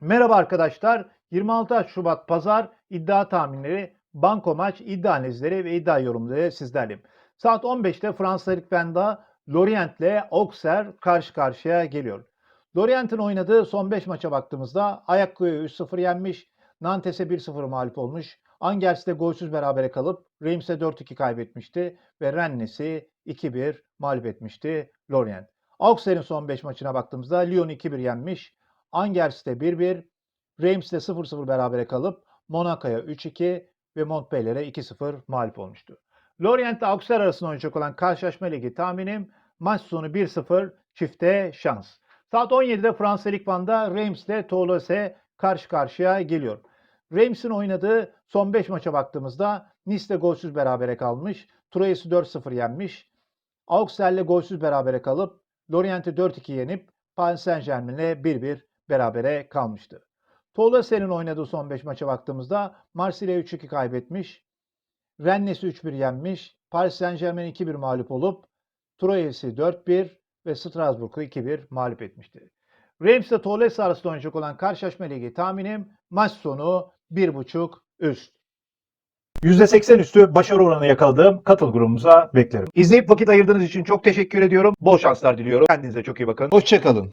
Merhaba arkadaşlar. 26 Şubat Pazar iddia tahminleri, banko maç, iddia analizleri ve iddia yorumları sizlerleyim. Saat 15'te Fransa Ligue 1'da Lorient ile Auxerre karşı karşıya geliyor. Lorient'in oynadığı son 5 maça baktığımızda Ayakko'yu 3-0 yenmiş, Nantes'e 1-0 mağlup olmuş, Angers'te golsüz berabere kalıp Reims'e 4-2 kaybetmişti ve Rennes'i 2-1 mağlup etmişti Lorient. Auxerre'in son 5 maçına baktığımızda Lyon'u 2-1 yenmiş, Angers'te 1-1, Reims'te 0-0 berabere kalıp Monaco'ya 3-2 ve Montpellier'e 2-0 mağlup olmuştu. Lorient ile Auxerre arasında oynayacak olan karşılaşma ligi tahminim maç sonu 1-0 çifte şans. Saat 17'de Fransa Ligue 1'da Reims ile Toulouse karşı karşıya geliyor. Reims'in oynadığı son 5 maça baktığımızda Nice'de golsüz berabere kalmış, Troyes'i 4-0 yenmiş, Auxerre'le golsüz berabere kalıp Lorient'i 4-2 yenip Paris Saint Germain'le 1-1 berabere kalmıştı. Toulouse'nin oynadığı son 5 maça baktığımızda Marsilya 3-2 kaybetmiş, Rennes'i 3-1 yenmiş, Paris Saint Germain 2-1 mağlup olup Troyes'i 4-1 ve Strasbourg'u 2-1 mağlup etmişti. Reims ile Toulouse arasında oynayacak olan karşılaşma ligi tahminim maç sonu 1.5 üst. %80 üstü başarı oranı yakaladığım katıl grubumuza beklerim. İzleyip vakit ayırdığınız için çok teşekkür ediyorum. Bol şanslar diliyorum. Kendinize çok iyi bakın. Hoşçakalın.